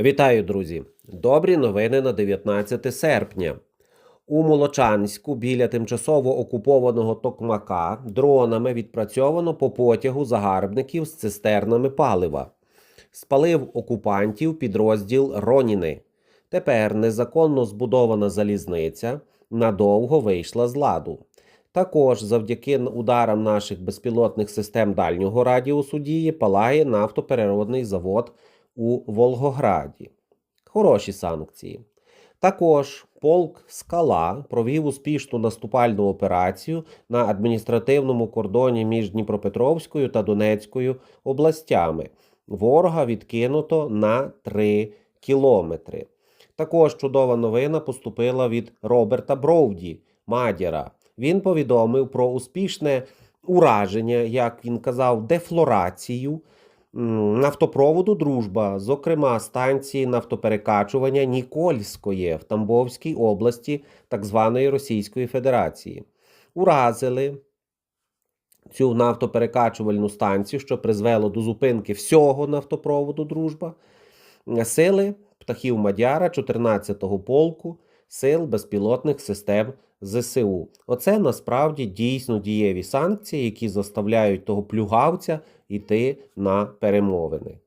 Вітаю, друзі! Добрі новини на 19 серпня. У Молочанську біля тимчасово окупованого Токмака дронами відпрацьовано по потягу загарбників з цистернами палива. Спалив окупантів підрозділ Роніни. Тепер незаконно збудована залізниця надовго вийшла з ладу. Також завдяки ударам наших безпілотних систем дальнього радіусу дії палає нафтопереробний завод у Волгограді. Хороші санкції. Також полк Скала провів успішну наступальну операцію на адміністративному кордоні між Дніпропетровською та Донецькою областями. Ворога відкинуто на 3 кілометри. Також чудова новина поступила від Роберта Броуді, Мадяра. Він повідомив про успішне ураження, як він казав, дефлорацію нафтопроводу Дружба, зокрема станції нафтоперекачування Нікольської в Тамбовській області так званої Російської Федерації. Уразили цю нафтоперекачувальну станцію, що призвело до зупинки всього нафтопроводу Дружба, сили птахів Мадяра 14-го полку сил безпілотних систем ЗСУ. Оце насправді дійсно дієві санкції, які заставляють того плюгавця йти на перемовини.